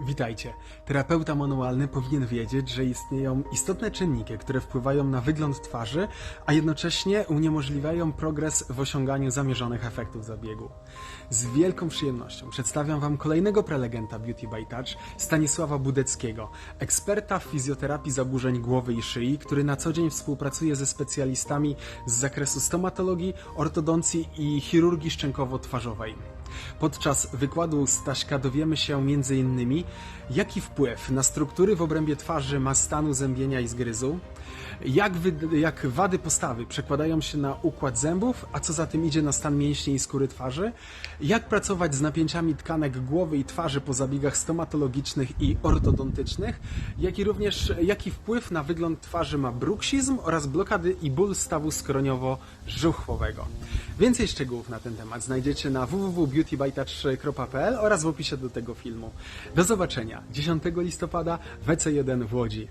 Witajcie. Terapeuta manualny powinien wiedzieć, że istnieją istotne czynniki, które wpływają na wygląd twarzy, a jednocześnie uniemożliwiają progres w osiąganiu zamierzonych efektów zabiegu. Z wielką przyjemnością przedstawiam Wam kolejnego prelegenta Beauty by Touch, Stanisława Budeckiego, eksperta w fizjoterapii zaburzeń głowy i szyi, który na co dzień współpracuje ze specjalistami z zakresu stomatologii, ortodoncji i chirurgii szczękowo-twarzowej. Podczas wykładu Staśka dowiemy się m.in. jaki wpływ na struktury w obrębie twarzy ma stan uzębienia i zgryzu, jak, jak wady postawy przekładają się na układ zębów, a co za tym idzie na stan mięśni i skóry twarzy, jak pracować z napięciami tkanek głowy i twarzy po zabiegach stomatologicznych i ortodontycznych, jak i również jaki wpływ na wygląd twarzy ma bruksizm oraz blokady i ból stawu skroniowo-żuchwowego. Więcej szczegółów na ten temat znajdziecie na www.beautybytouch.pl oraz w opisie do tego filmu. Do zobaczenia 10 listopada w EC1 w Łodzi.